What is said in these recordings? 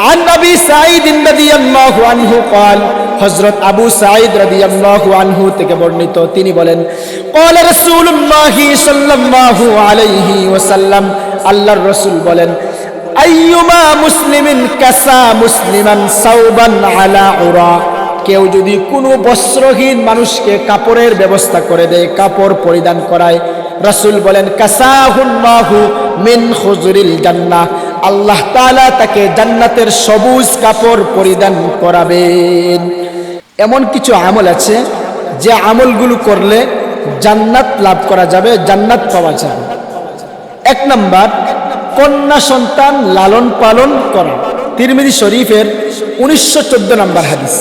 عن أبي سعيد رضي الله عنه قال হযরত আবু সাঈদ রাদিয়াল্লাহু আনহু থেকে বর্ণিত তিনি বলেন قال رسول الله صلى الله عليه وسلم আল্লাহর রাসূল বলেন আইয়ুমা মুসলিমিন কাসা মুসলিমান সাউবান আলা উরা কেউ যদি কোনো বস্ত্রহীন মানুষকে কাপড়ের ব্যবস্থা করে দেয় কাপড় পরিধান করায় রাসূল বলেন কাসাহুল্লাহু মিন খুজুরিল জান্নাহ আল্লাহ তাআলা তাকে জান্নাতের সবুজ কাপড় পরিধান করাবেন এমন কিছু আমল আছে যে আমলগুলো করলে জান্নাত লাভ করা যাবে জান্নাত পাওয়া যাবে এক নাম্বার কন্যা সন্তান লালন পালন করা তিরমিজি শরীফের উনিশশো চোদ্দ নম্বর হাদিস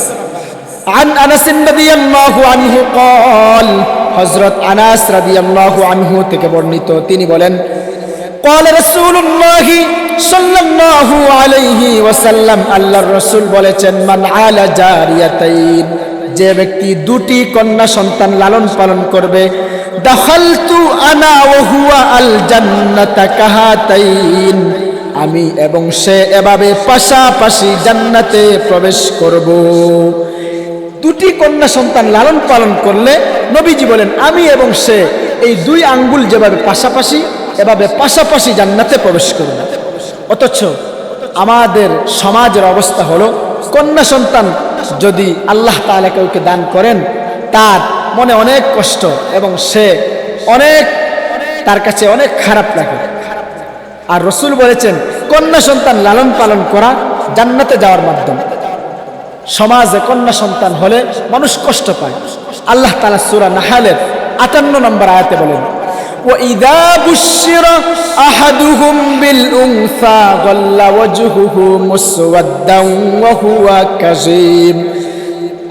عن انس رضي الله عنه قال হযরত আনাস রাদিয়াল্লাহু আনহু থেকে বর্ণিত তিনি বলেন قال رسول الله সাল্লাল্লাহু আলাইহি ওয়াসাল্লাম, আল্লাহর রসুল বলেছেন, মান আলা জারিয়াতাইন যে ব্যক্তি দুটি কন্যা সন্তান লালন পালন করবে, দাখালতু আনা ওয়া হুয়া আল জান্নাতা কাহাতাইন আমি এবং সে এভাবে পাশাপাশি জান্নাতে প্রবেশ করব। দুটি কন্যা সন্তান লালন পালন করলে নবীজি বলেন, আমি এবং সে এই দুই আঙ্গুল যেভাবে পাশাপাশি, এভাবে পাশাপাশি জান্নাতে প্রবেশ করবে। অথচ আমাদের সমাজের অবস্থা হলো, কন্যা সন্তান যদি আল্লাহ তাআলা কাউকে দান করেন, তার মনে অনেক কষ্ট এবং সে অনেক, তার কাছে অনেক খারাপ লাগে। আর রসুল বলেছেন, কন্যা সন্তান লালন পালন করা জান্নাতে যাওয়ার মাধ্যমে। সমাজে কন্যা সন্তান হলে মানুষ কষ্ট পায়। আল্লাহ তালা সুরা নাহালের আটান্ন নম্বর আয়াতে বলেন وإذا بشر أحدهم بالأنثى ظل وجهه مسودا وهو كظيم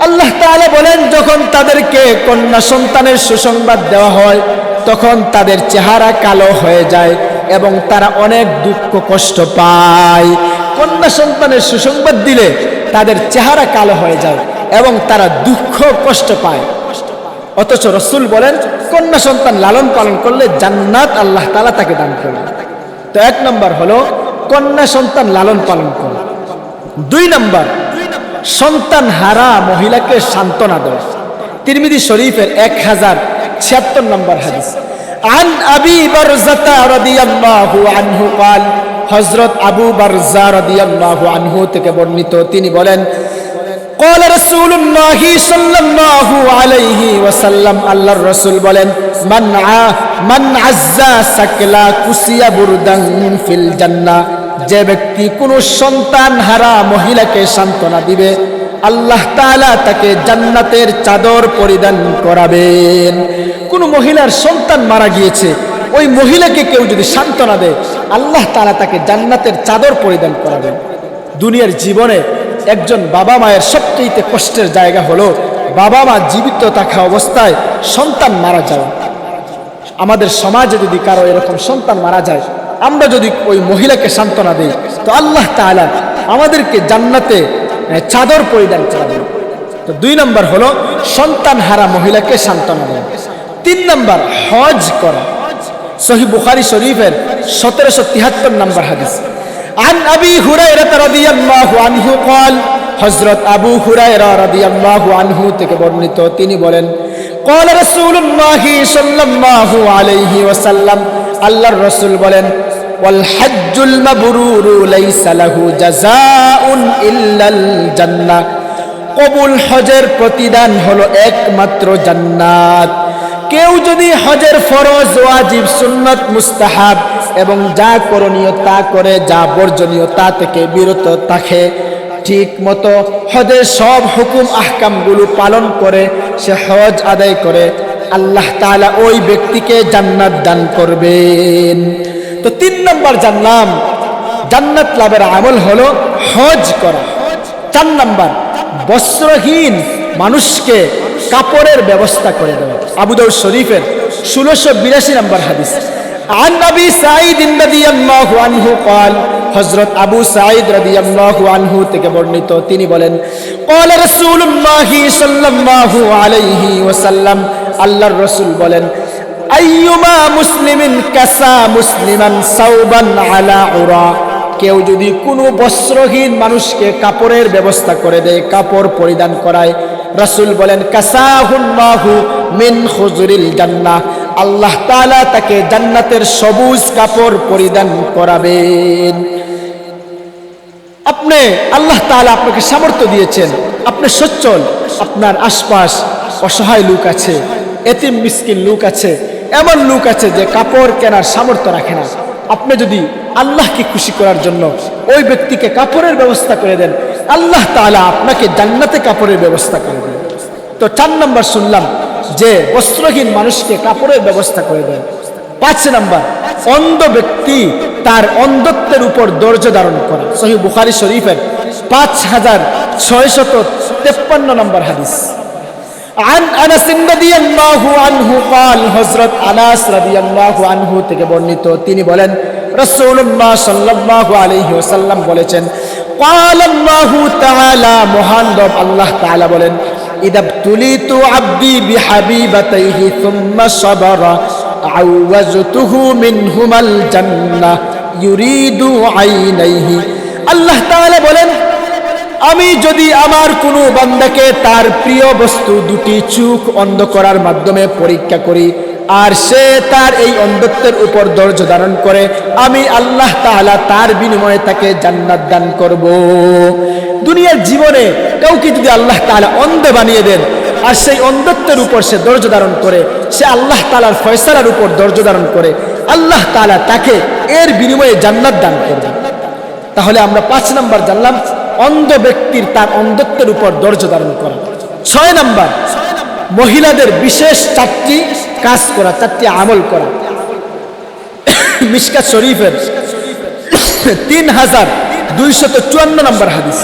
আল্লাহ তাআলা বলেন যখন তাদেরকে কন্যা সন্তানের সুসংবাদ দেওয়া হয় তখন তাদের চেহারা কালো হয়ে যায় এবং তারা অনেক দুঃখ কষ্ট পায় কন্যা সন্তানের সুসংবাদ দিলে তাদের চেহারা কালো হয়ে যায় এবং তারা দুঃখ কষ্ট পায় অথচ রসুল বলেন কন্যা সন্তান লালন পালন করলে জান্নাত আল্লাহ তালা তাকে দান করবে তো এক নম্বর হলো কন্যা সন্তান লালন পালন করা দুই নম্বর সন্তান হারা মহিলাকে সান্ত্বনা দেওয়া তিরমিদি শরীফের এক হাজার ছিয়াত্তর নম্বর হাদিস عن أبي برزة رضي الله عنه قال হজরত আবু বারজা রাদিয়াল্লাহু আনহু থেকে বর্ণিত তিনি বলেন قال رسول الله صلى الله عليه وسلم আল্লাহর রাসূল বলেন মান আ মান আজ্জা সাকলা কুসিয়া বুরদান ফিল জান্নাহ যে ব্যক্তি কোন সন্তান হারা মহিলাকে সান্ত্বনা দিবে আল্লাহ তাআলা তাকে জান্নাতের চাদর পরিধান করাবেন কোন মহিলার সন্তান মারা গিয়েছে ওই মহিলাকে কেউ যদি সান্ত্বনা দেয় আল্লাহ তাআলা তাকে জান্নাতের চাদর পরিধান করাবেন দুনিয়ার জীবনে একজন বাবা মায়ের সবচেয়ে কষ্টের জায়গা হলো বাবা মা জীবিত থাকা অবস্থায় সন্তান মারা যাওয়া। আমাদের সমাজে যদি কারও এরকম সন্তান মারা যায় আমরা যদি ওই মহিলাকে সান্ত্বনা দিই তো আল্লাহ তাআলা আমাদেরকে জান্নাতে আহ, চাদর পরিধান করাবেন তো দুই নম্বর হলো সন্তান হারা মহিলাকে সান্ত্বনা দেওয়া। তিন নম্বর হজ করা। সহি বুখারি শরীফের সতেরোশো তিয়াত্তর নম্বর হাদিস। عن أبي هريرة رضي الله عنه قال হজরত আবু হুরায়রা রাদিয়াল্লাহু আনহু থেকে বর্ণিত তিনি বলেন قال رسول الله صلى الله عليه وسلم আল্লাহর রাসূল বলেন والحج المبرور ليس له جزاء إلا الجنة কবুল হজের প্রতিদান হলো একমাত্র জান্নাত কেউ যদি হজের ফরজ ওয়াজিব সুন্নত মুস্তাহাব এবং যা করণীয় তা করে, যা বর্জনীয় তা থেকে বিরত থাকে। ঠিক মতো হজের সব হুকুম, আহকামগুলো পালন করে, সে হজ আদায় করে। আল্লাহ তাআলা ওই ব্যক্তিকে জান্নাত দান করবেন। তো তিন নম্বর জানলাম, জান্নাত লাভের আমল হলো হজ করা। চার নম্বর, বস্ত্রহীন মানুষকে কাপড়ের ব্যবস্থা করে দেওয়া। আবুদাউদ শরীফের ষোলোশো বিরাশি নম্বর হাদিস। عن أبي سعيد رضي الله عنه قال হযরত আবু সাঈদ রাদিয়াল্লাহু আনহু থেকে বর্ণিত তিনি বলেন قال رسول الله صلى الله عليه وسلم আল্লাহর রাসূল বলেন আইয়ুমা মুসলিমিন কাসা মুসলিমান সাউবান আলা উরা কেউ যদি কোনো বস্ত্রহীন মানুষকে কাপড়ের ব্যবস্থা করে দেয় কাপড় পরিধান করায় রাসূল বলেন কাসাহুল্লাহু মিন খুজুরিল জান্নাহ আল্লাহ তাআলা তাকে জান্নাতের সবুজ কাপড় পরিধান করাবেন। আপনি, আল্লাহ তাআলা আপনাকে সামর্থ্য দিয়েছেন। আপনি সচ্ছল, আপনার আশপাশ অসহায় লোক আছে, এতিম মিসকিন লোক আছে, এমন লোক আছে যে কাপড় কেনার সামর্থ্য রাখে না। আপনি যদি আল্লাহকে খুশি করার জন্য ওই ব্যক্তিকে কাপড়ের ব্যবস্থা করে দেন, আল্লাহ তাআলা আপনাকে জান্নাতে কাপড়ের ব্যবস্থা করে দেন তো চার নম্বর শুনলাম যে বস্ত্রহীন মানুষকে কাপড়ের ব্যবস্থা করে দেন পাঁচ নাম্বার অন্ধ ব্যক্তি তার অন্ধত্বের উপর ধৈর্য ধারণ করা সহি বুখারি শরীফের পাঁচ হাজার ছয়শত তেপ্পান্ন নম্বর হাদিস عن انس رضي الله عنه قال হযরত আনাস রাদিয়াল্লাহু আনহু থেকে বর্ণিত তিনি বলেন রাসূলুল্লাহ সাল্লাল্লাহু আলাইহি ওয়াসাল্লাম বলেছেন قال الله تعالى মহান রব আল্লাহ তাআলা বলেন আল্লাহ তাআলা বলেন, আমি যদি আমার কোনো বান্দাকে তার প্রিয় বস্তু দুটি চোখ অন্ধ করার মাধ্যমে পরীক্ষা করি আর সে তার এই অন্ধত্বের উপর ধৈর্য ধারণ করে, আমি আল্লাহ তাআলা তার বিনিময়ে তাকে জান্নাত দান করব। দুনিয়ার জীবনে কাউকে যদি আল্লাহ তাআলা অন্ধ বানিয়ে দেন, আর সেই অন্ধত্বের উপর সে ধৈর্য ধারণ করে, সে আল্লাহ তাআলার ফয়সালার উপর ধৈর্য ধারণ করে, আল্লাহ তাআলা তাকে এর বিনিময়ে জান্নাত দান করবে। তাহলে আমরা পাঁচ নাম্বার জানলাম, অন্ধ ব্যক্তির তার অন্ধত্বের উপর ধৈর্য ধারণ করা। ছয় নাম্বার, মহিলাদের বিশেষ চারটি কাজ করা চারটি আমল করা মিসকাত শরীফের তিন হাজার দুইশত চুয়ান্ন নম্বর হাদিস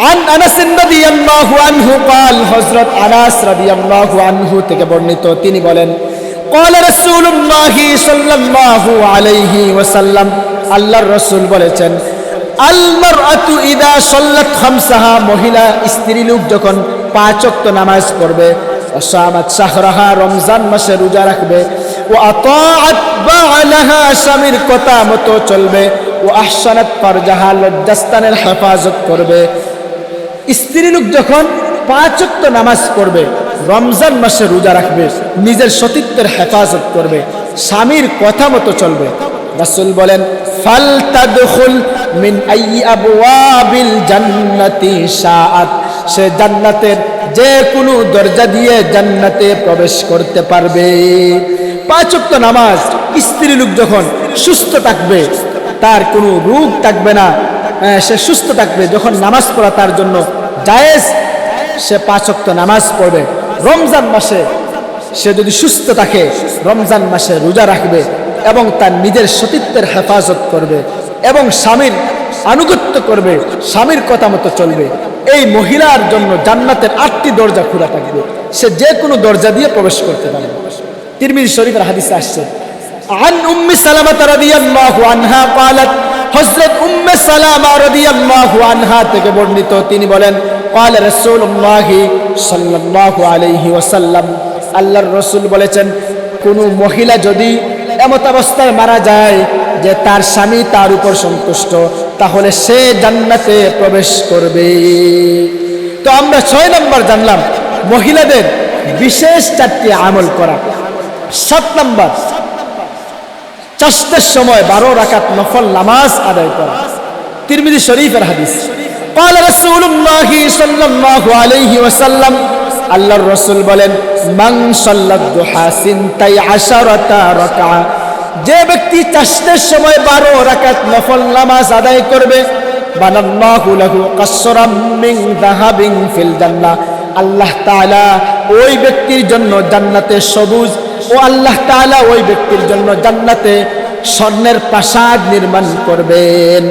عن انس رضي الله عنه قال হযরত আনাস রাদিয়াল্লাহু আনহু থেকে বর্ণিত তিনি বলেন قال رسول الله صلى الله عليه وسلم আল্লাহর রাসূল বলেছেন আল মারআতু ইদা সাল্লাত খামসাহা মহিলা স্ত্রী লোক যখন পাঁচ ওয়াক্ত নামাজ পড়বে ওসামাত শাহরাহা রমজান মাসে রোজা রাখবে। ও আতাআত বালাহা স্বামীর কথা মতো চলবে। ও আহসানাত ফারজাহা লজ্জাস্তানের হেফাজত করবে। স্ত্রী লোক যখন পাঁচ ওয়াক্ত নামাজ পড়বে, রমজান মাসে রোজা রাখবে, নিজের সতীত্বের হেফাজত করবে, স্বামীর কথা মতো চলবে। রাসূল বলেন মিন আইয়ি আবওয়াবিল জান্নাতি শাআত। সে জান্নাতের যে কোনো দরজা দিয়ে জান্নাতে প্রবেশ করতে পারবে। পাঁচ ওয়াক্ত নামাজ, স্ত্রী লোক যখন সুস্থ থাকবে, তার কোনো রোগ থাকবে না। সে সুস্থ থাকবে যখন নামাজ পড়া তার জন্য জায়েজ। সে পাঁচ ওয়াক্ত নামাজ পড়বে। রমজান মাসে সে যদি সুস্থ থাকে, রমজান মাসে রোজা রাখবে এবং তার নিজের সতীত্বের হেফাজত করবে এবং স্বামীর আনুগত্য করবে, স্বামীর কথা মতো চলবে। এই মহিলার জন্য জান্নাতের আটটি দরজা খোলা থাকবে সে যে কোনো দরজা দিয়ে প্রবেশ করতে পারে তিরমিজি শরীফের হাদিসে আসছে عن أم سلمة رضي الله عنها قالت হযরত উম্মে সালামা রাদিয়াল্লাহু আনহা থেকে বর্ণিত তিনি বলেন قال رسول الله সাল্লাল্লাহু আলাইহি ওয়াসাল্লাম আল্লাহর রাসূল বলেছেন কোন মহিলা যদি এমত অবস্থায় মারা যায় যে তার স্বামী তার উপর সন্তুষ্ট তাহলে সে জান্নাতে প্রবেশ করবে তো আমরা ছয় নম্বর জানলাম মহিলাদের বিশেষ চারটি আমল করা সাত নম্বর চাষতের সময় বারো রাকাত নফল নামাজ আদায় করা তিরমিজি শরীফের হাদিস قال رسول الله صلى الله عليه وسلم আল্লাহর রাসূল বলেন মান সাল্লাত দুহা সিনতাই আশারাতা রাকা যে ব্যক্তি চাষতের সময় বারো রাকাত নফল নামাজ আদায় করবে আল্লাহ তাআলা ওই ব্যক্তির জন্য জান্নাতে সবুজ ও আল্লাহ তাআলা ওই ব্যক্তির জন্য জান্নাতে স্বর্ণের প্রাসাদ নির্মাণ করবেন।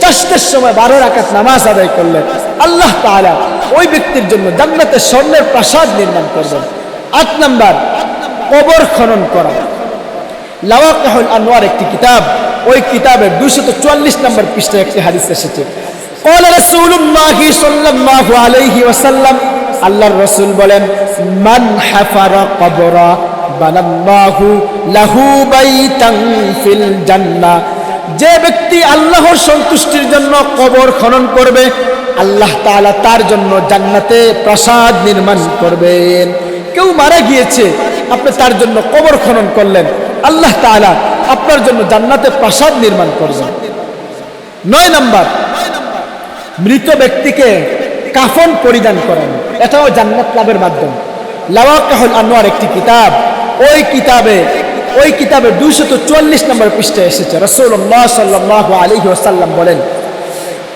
চাষতের সময় বারো রাকাত নামাজ আদায় করলেন আল্লাহ তাআলা ওই ব্যক্তির জন্য জান্নাতে স্বর্ণের প্রাসাদ নির্মাণ করবেন। আট নাম্বার, কবর খনন করা। লাওয়াকাহুল আনোয়ার একটি কিতাব ওই কিতাবের দুশত চুয়াল্লিশ নম্বর পৃষ্ঠায় একটি হাদিস এসেছে قال رسول الله صلى الله عليه وسلم আল্লাহর রাসূল বলেন মান হাফারা কবরা বানাল্লাহু লাহু বাইতান ফিল জান্নাহ যে ব্যক্তি আল্লাহর সন্তুষ্টির জন্য কবর খনন করবে আল্লাহ তাআলা তার জন্য জান্নাতে প্রাসাদ নির্মাণ করবেন কেউ মারা গিয়েছে আপনি তার জন্য কবর খনন করলেন আল্লাহ তাআলা আপনার জন্য জান্নাতে প্রাসাদ নির্মাণ করবেন। নয় নাম্বার, মৃত ব্যক্তিকে কাফন পরিধান করানো। এটাও জান্নাত লাভের মাধ্যম। লাওয়াকাহুল আনোয়ার একটি কিতাব। ওই কিতাবে ওই কিতাবে দুইশত চল্লিশ নম্বর পৃষ্ঠায় এসেছে। রসুল্লাহ সাল্লাহ আলী ওসাল্লাম বলেন,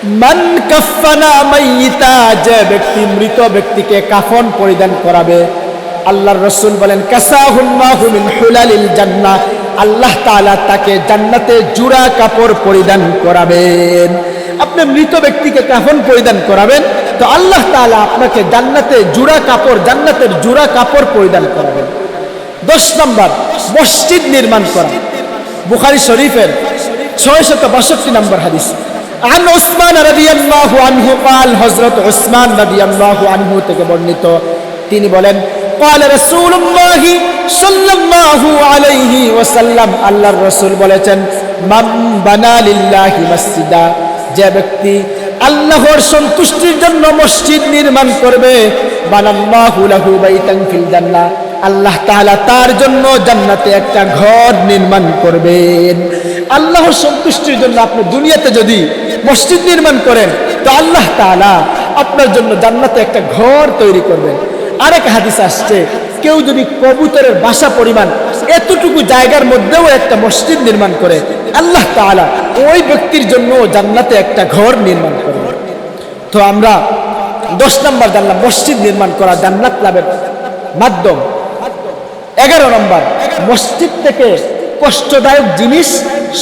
মান কাফানা মাইয়িতা, যে ব্যক্তি মৃত ব্যক্তিকে কাফন পরিধান করাবে আল্লাহর রসুল বলেন কাসাহুল্লাহু মিন হুলালিল জান্নাহ আল্লাহ তাআলা তাকে জান্নাতে জুরা কাপড় পরিধান করাবেন আপনি মৃত ব্যক্তিকে কাফন পরিধান করাবেন তো আল্লাহ তাআলা আপনাকে জান্নাতে জুরা কাপড় জান্নাতের জুরা কাপড় পরিধান করাবেন দশ নম্বর মসজিদ নির্মাণ করা বুখারি শরীফের ছয় শত বাষট্টি নম্বর হাদিস عن عثمان رضي الله عنه قال হযরত উসমান রাদিয়াল্লাহু আনহু থেকে বর্ণিত তিনি বলেন قال رسول الله صلى الله عليه وسلم আল্লাহর রাসূল বলেছেন মান বানা লিল্লাহি মসজিদা যে ব্যক্তি আল্লাহর সন্তুষ্টির জন্য মসজিদ নির্মাণ করবে বানাল্লাহু লাহু বাইতান ফিল জান্নাহ আল্লাহ তাআলা তার জন্য জান্নাতে একটা ঘর নির্মাণ করবেন আল্লাহর সন্তুষ্টির জন্য আপনি দুনিয়াতে যদি মসজিদ নির্মাণ করেন তো আল্লাহ তাআলা আপনার জন্য জান্নাতে একটা ঘর তৈরি করবেন আরেক হাদিস আসছে, কেউ যদি কবুতরের বাসা পরিমাণ এতটুকু জায়গার মধ্যেও একটা মসজিদ নির্মাণ করে, আল্লাহ তাআলা ওই ব্যক্তির জন্য জান্নাতে একটা ঘর নির্মাণ করবেন তো আমরা দশ নম্বর জানলাম, মসজিদ নির্মাণ করা জান্নাত লাভের মাধ্যম। এগারো নম্বর, মসজিদ থেকে কষ্টদায়ক জিনিস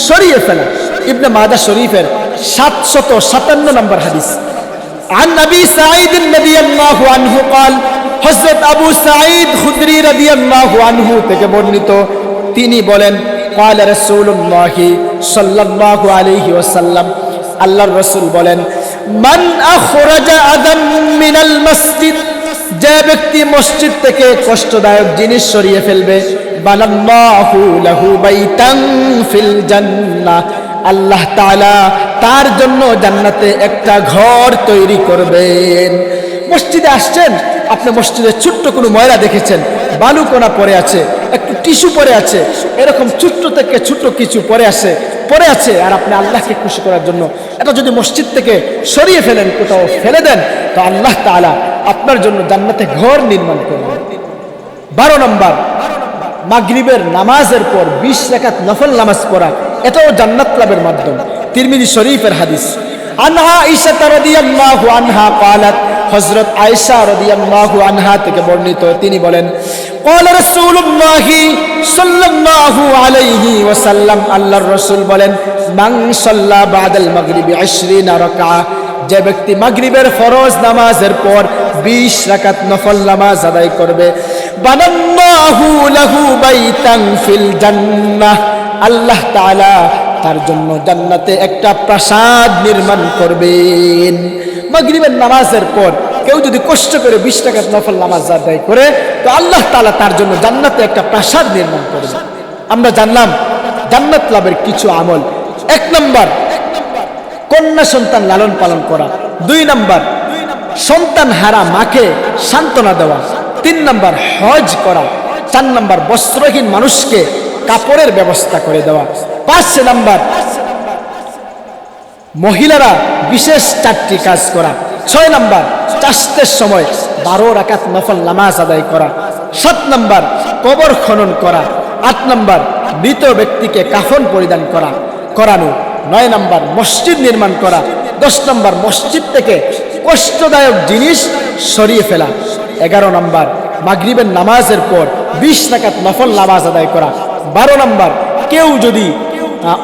সরিয়ে ফেলা। ইবনে মাদা শরীফের সাতশত সাতান্ন নম্বর হাদিস। عن أبي سعيد رضي الله عنه قال হযরত আবু সাঈদ খুদরি রাদিয়াল্লাহু আনহু থেকে বর্ণিত তিনি বলেন قال رسول الله صلى الله عليه وسلم আল্লাহর রাসূল বলেন মান আখরাজা আদাম মিনাল মসজিদ যে ব্যক্তি মসজিদ থেকে কষ্টদায়ক জিনিস সরিয়ে ফেলবে বানাল্লাহু লাহু বাইতান ফিল জান্নাহ আল্লাহ তাআলা তার জন্য জান্নাতে একটা ঘর তৈরি করবেন। মসজিদে আসছেন, আপনি মসজিদে ছোট্ট কোনো ময়লা দেখেছেন বালুকোনা পরে আছে, একটু টিস্যু পরে আছে, এরকম ছোট্ট থেকে ছোট্ট কিছু পরে আছে পরে আছে, আর আপনি আল্লাহকে খুশি করার জন্য এটা যদি মসজিদ থেকে সরিয়ে ফেলেন, কোথাও ফেলে দেন, তো আল্লাহ তালা আপনার জন্য জান্নাতে ঘর নির্মাণ করবেন। বারো নম্বর, মাগরিবের নামাজের পর বিশ রেখাত নফল নামাজ পড়া, এটাও জান্নাত লাভের মাধ্যম। তিরমিজি শরীফের হাদিস আনহা ঈশা রাদিয়াল্লাহু আনহা قالت হযরত আয়েশা রাদিয়াল্লাহু আনহা থেকে বর্ণিত তিনি বলেন قال رسول الله صلى الله عليه وسلم আল্লাহর রাসূল বলেন মান সাল্লা বাদাল মাগরিবি 20 রাকাআ যে ব্যক্তি মাগরিবের ফরজ নামাজের পর 20 রাকাত নফল নামাজ আদায় করবে বানাল্লাহু লাহু বাইতান ফিল জান্নাহ আল্লাহ তাআলা তার জন্য জান্নাতে একটা প্রাসাদ নির্মাণ করবেন। মাগরিবের নামাজের পর কেউ যদি কষ্ট করে 20 টাকার নফল নামাজ আদায় করে, তো আল্লাহ তাআলা তার জন্য জান্নাতে একটা প্রাসাদ নির্মাণ করবে আমরা জানলাম, জান্নাত লাভের কিছু আমল। এক নম্বর, কন্যা সন্তান লালন পালন করা। দুই নম্বর, সন্তান হারা মাকে সান্ত্বনা দেওয়া। তিন নম্বর, হজ করা। চার নম্বর, বস্ত্রহীন মানুষকে কাপড়ের ব্যবস্থা করে দেওয়া। পাঁচ নাম্বার। মহিলারা বিশেষ চারটি কাজ করা। ছয় নাম্বার চাষতের সময় বারো রাকাত নফল নামাজ আদায় করা। সাত নাম্বার, কবর খনন করা। আট নাম্বার, মৃত ব্যক্তিকে কাফন পরিধান করা। করানো নয় নাম্বার, মসজিদ নির্মাণ করা। দশ নম্বর, মসজিদ থেকে কষ্টদায়ক জিনিস সরিয়ে ফেলা। এগারো নম্বর, মাগরিবের নামাজের পর বিশ রাকাত নফল নামাজ আদায় করা। বারো নম্বর, কেউ যদি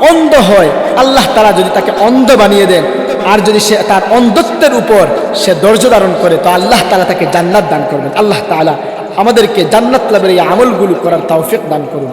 অন্ধ হয়, আল্লাহ তারা যদি তাকে অন্ধ বানিয়ে দেন, আর যদি সে তার অন্ধত্বের উপর সে ধৈর্য ধারণ করে, তো আল্লাহ তালা তাকে জান্নাত দান করবেন। আল্লাহ তালা আমাদেরকে জান্নাত লাভের এই আমলগুলো করার তাও দান করুন।